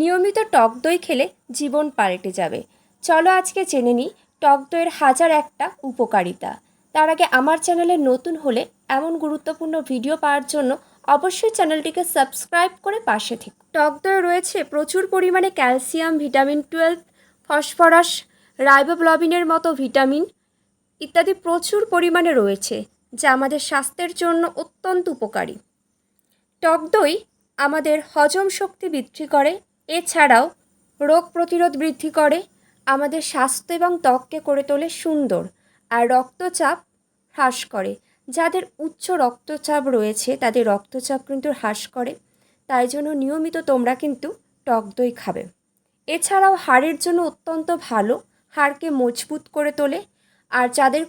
নিয়মিত টক দই খেলে জীবন পাল্টে যাবে। চলো আজকে জেনে নিই টক দইয়ের হাজার একটা উপকারিতা। তার আগে আমার চ্যানেলে নতুন হলে এমন গুরুত্বপূর্ণ ভিডিও পাওয়ার জন্য অবশ্যই চ্যানেলটিকে সাবস্ক্রাইব করে পাশে থেকে টক দই রয়েছে প্রচুর পরিমাণে ক্যালসিয়াম, ভিটামিন টুয়েলভ, ফসফরাস রাইবোব্লবিনের মতো ভিটামিন ইত্যাদি প্রচুর পরিমাণে রয়েছে, যা আমাদের স্বাস্থ্যের জন্য অত্যন্ত উপকারী। টক দই আমাদের হজম শক্তি বৃদ্ধি করে এছাড়াও রোগ প্রতিরোধ বৃদ্ধি করে, আমাদের স্বাস্থ্য এবং ত্বককে করে তোলে সুন্দর আর রক্তচাপ হ্রাস করে। যাদের উচ্চ রক্তচাপ রয়েছে, তাদের রক্তচাপ কিন্তু হ্রাস করে। তাই জন্য নিয়মিত তোমরা কিন্তু টক দই খাবে। এছাড়াও হাড়ের জন্য অত্যন্ত ভালো, হাড়কে মজবুত করে তোলে। আর যাদের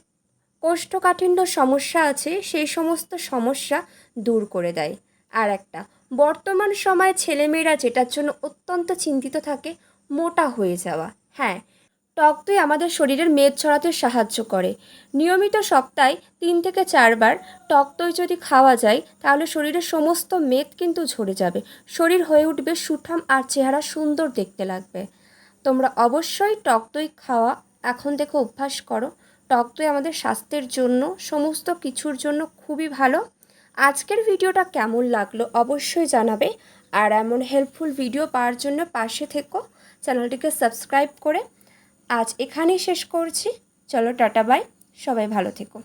কোষ্ঠকাঠিন্য সমস্যা আছে, সেই সমস্ত সমস্যা দূর করে দেয়। আর একটা বর্তমান সময়ে ছেলেমেয়েরা যেটার জন্য অত্যন্ত চিন্তিত থাকে, মোটা হয়ে যাওয়া। হ্যাঁ টক দই আমাদের শরীরের মেদ ছড়াতে সাহায্য করে। নিয়মিত সপ্তাহে তিন থেকে চারবার টক দই যদি খাওয়া যায়, তাহলে শরীরের সমস্ত মেদ কিন্তু ঝরে যাবে। শরীর হয়ে উঠবে সুঠাম আর চেহারা সুন্দর দেখতে লাগবে। তোমরা অবশ্যই টক দই খাওয়া এখন থেকে অভ্যাস করো। টক দই আমাদের স্বাস্থ্যের জন্য, সমস্ত কিছুর জন্য খুবই ভালো। আজকের ভিডিওটা কেমন লাগল অবশ্যই জানাবে। আর এমন হেল্পফুল ভিডিও পাওয়ার জন্য পাশে থেকো, চ্যানেলটিকে সাবস্ক্রাইব করে। আজ এখানেই শেষ করছি। চলো টাটা বাই সবাই ভালো থেকো।